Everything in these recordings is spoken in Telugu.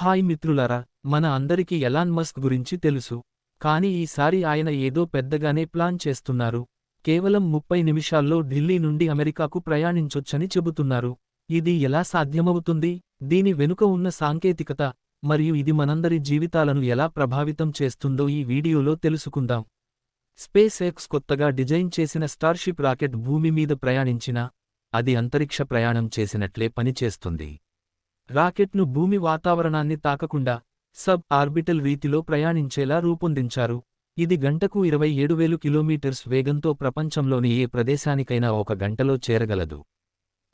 హాయ్ మిత్రులారా మన అందరికీ ఎలాన్ మస్క్ గురించి తెలుసు. కానీ ఈసారి ఆయన ఏదో పెద్దగానే ప్లాన్ చేస్తున్నారు. కేవలం ముప్పై నిమిషాల్లో ఢిల్లీ నుండి అమెరికాకు ప్రయాణించొచ్చని చెబుతున్నారు. ఇది ఎలా సాధ్యమవుతుంది? దీని వెనుక ఉన్న సాంకేతికత మరియు ఇది మనందరి జీవితాలను ఎలా ప్రభావితం చేస్తుందో ఈ వీడియోలో తెలుసుకుందాం. స్పేస్ ఎక్స్ కొత్తగా డిజైన్ చేసిన స్టార్షిప్ రాకెట్ భూమి మీద ప్రయాణించినా అది అంతరిక్ష ప్రయాణం చేసినట్లే పనిచేస్తుంది. రాకెట్ను భూమి వాతావరణాన్ని తాకకుండా సబ్ ఆర్బిటల్ రీతిలో ప్రయాణించేలా రూపొందించారు. ఇది గంటకు ఇరవై ఏడు వేలు కిలోమీటర్స్ వేగంతో ప్రపంచంలోని ఏ ప్రదేశానికైనా ఒక గంటలో చేరగలదు.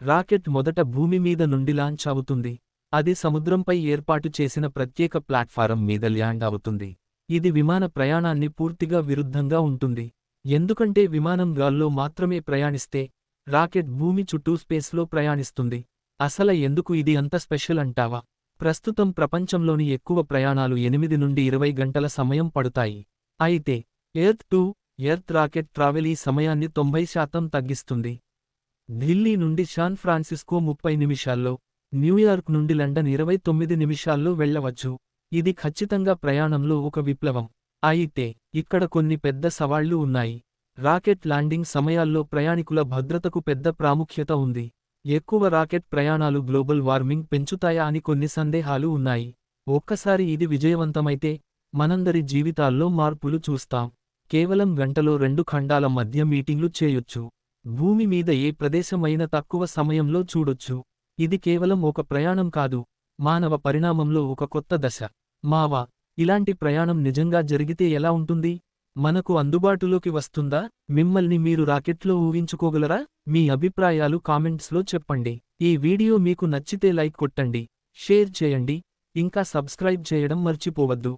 రాకెట్ మొదట భూమి మీద నుండి లాంచ్ అవుతుంది. అది సముద్రంపై ఏర్పాటు చేసిన ప్రత్యేక ప్లాట్ఫారం మీద ల్యాండ్ అవుతుంది. ఇది విమాన ప్రయాణాన్ని పూర్తిగా విరుద్ధంగా ఉంటుంది. ఎందుకంటే విమానం గాల్లో మాత్రమే ప్రయాణిస్తే రాకెట్ భూమి చుట్టూ స్పేస్లో ప్రయాణిస్తుంది. అసల ఎందుకు ఇది అంత స్పెషల్ అంటావా? ప్రస్తుతం ప్రపంచంలోని ఎక్కువ ప్రయాణాలు ఎనిమిది నుండి ఇరవై గంటల సమయం పడుతాయి. అయితే earth to earth rocket travel ఈ సమయాన్ని తొంభై శాతం తగ్గిస్తుంది. ఢిల్లీ నుండి శాన్ ఫ్రాన్సిస్కో ముప్పై నిమిషాల్లో న్యూయార్క్ నుండి లండన్ ఇరవై తొమ్మిది నిమిషాల్లో వెళ్ళవచ్చు ఇది ఖచ్చితంగా ప్రయాణంలో ఒక విప్లవం. అయితే ఇక్కడ కొన్ని పెద్ద సవాళ్ళు ఉన్నాయి. రాకెట్ ల్యాండింగ్ సమయాల్లో ప్రయాణికుల భద్రతకు పెద్ద ప్రాముఖ్యత ఉంది. ఎక్కువ రాకెట్ ప్రయాణాలు గ్లోబల్ వార్మింగ్ పెంచుతాయా అని కొన్ని సందేహాలు ఉన్నాయి. ఒక్కసారి ఇది విజయవంతమైతే మనందరి జీవితాల్లో మార్పులు చూస్తాం. కేవలం గంటలో రెండు ఖండాల మధ్య మీటింగ్లు చేయొచ్చు. భూమి మీద ఏ ప్రదేశమైన తక్కువ సమయంలో చూడొచ్చు. ఇది కేవలం ఒక ప్రయాణం కాదు మానవ పరిణామంలో ఒక కొత్త దశ. మావా ఇలాంటి ప్రయాణం నిజంగా జరిగితే ఎలా ఉంటుంది? మనకు అందుబాటులోకి వస్తుందా? మిమ్మల్ని మీరు రాకెట్లో ఊహించుకోగలరా? మీ అభిప్రాయాలు కామెంట్స్లో చెప్పండి. ఈ వీడియో మీకు నచ్చితే లైక్ కొట్టండి షేర్ చేయండి. ఇంకా సబ్స్క్రైబ్ చేయడం మర్చిపోవద్దు.